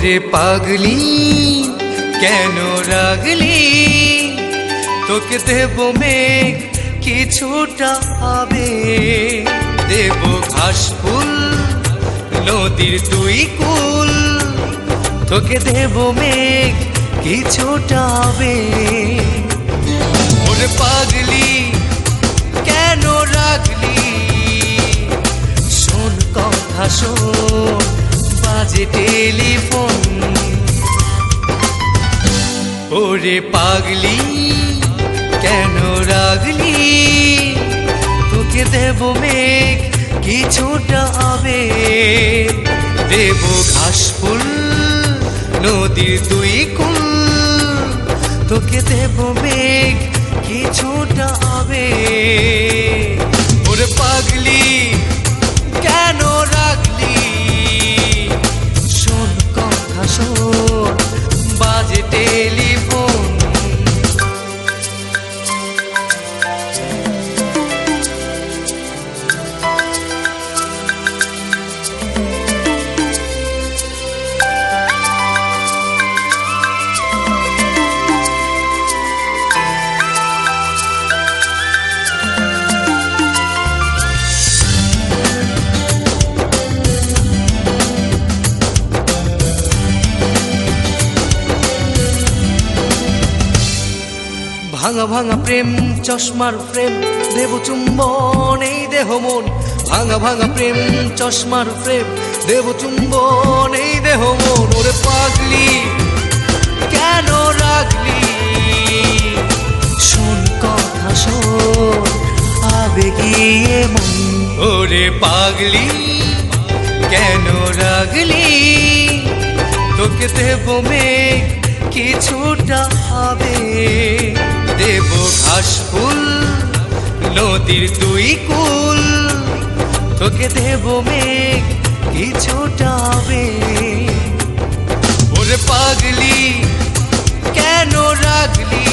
ওরে পাগলি, কেন রাগলি? তোকে দেব মেঘ, কিছুটা হবে দেব ঘাস ফুল, নদীর তুই কুল। তোকে দেব মেঘ, কিছুটা হবে ওরে পাগলি, কেন রাগলি? শোন কথা শোন, বাজে টেলিফোন। ওরে পাগলি, কেন রাগলি? তোকে দেব মেঘ, কিছুটা হবে দেব ঘাস ফুল, নদীর দুই কুল। তোকে দেব মেঘ, কিছুটা হবে ওরে পাগলি Podcast. ভাঙা ভাঙা প্রেম, চশমার প্রেম, দেব চুম্বন, এই দেহ মন। ভাঙা ভাঙা প্রেম, চশমার প্রেম, দেব চুম্বন, এই দেহ মন। ওরে পাগলি, কেন রাগলি? শোন, কথা শোন আবেগিয়ে মন। ওরে পাগলি, কেন রাগলি? তোকে দেব মেঘ কিছুটা হবে দেব ঘাস ফুল, নদীর তুই কুল। তোকে দেব মেঘ কিছুটা ওরে পাগলি, কেন রাগলি?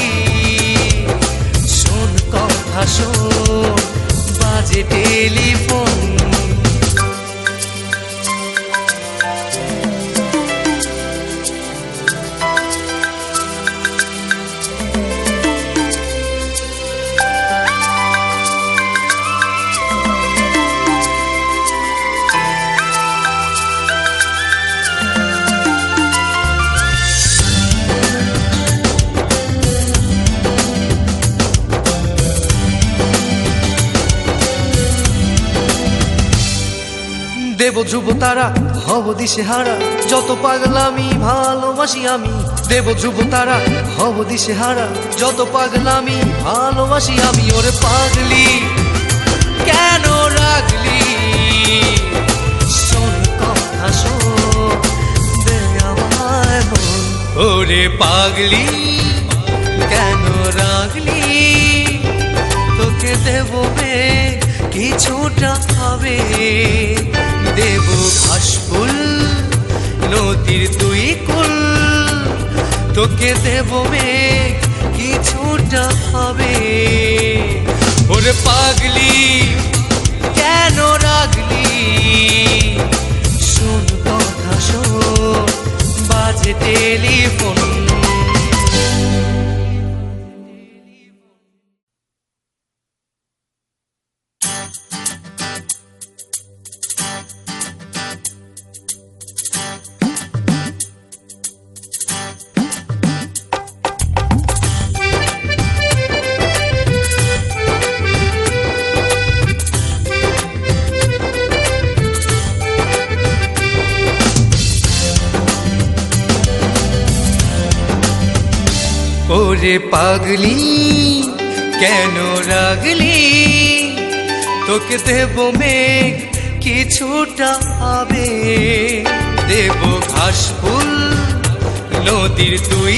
শোন কথা শোন, বাজে টেলিফোন। দেব ধ্রুব তারা, হব দিশে হারা। যত পাগলামি ভালোবাসি আমি, দেব ধ্রুব তারা, হব দিশে হারা। যত পাগলামি ভালোবাসি আমি, ওরে পাগলি, কেন রাগলি? ওরে পাগলি, কেন রাগলি? তোকে দেব মেঘ কিছুটা হবে। দেব ঘাস ফুল নদীর তুই কুল। তোকে দেব মেঘ, কিছুটা হবে। ওরে পাগলি, কেন রাগলি? শোন কথা শোন, বাজে টেলিফোন। ওরে পাগলি কেন রাগলি? তোকে দেব মেঘ কিছুটা হবে দেব ঘাস ফুল নদীর তুই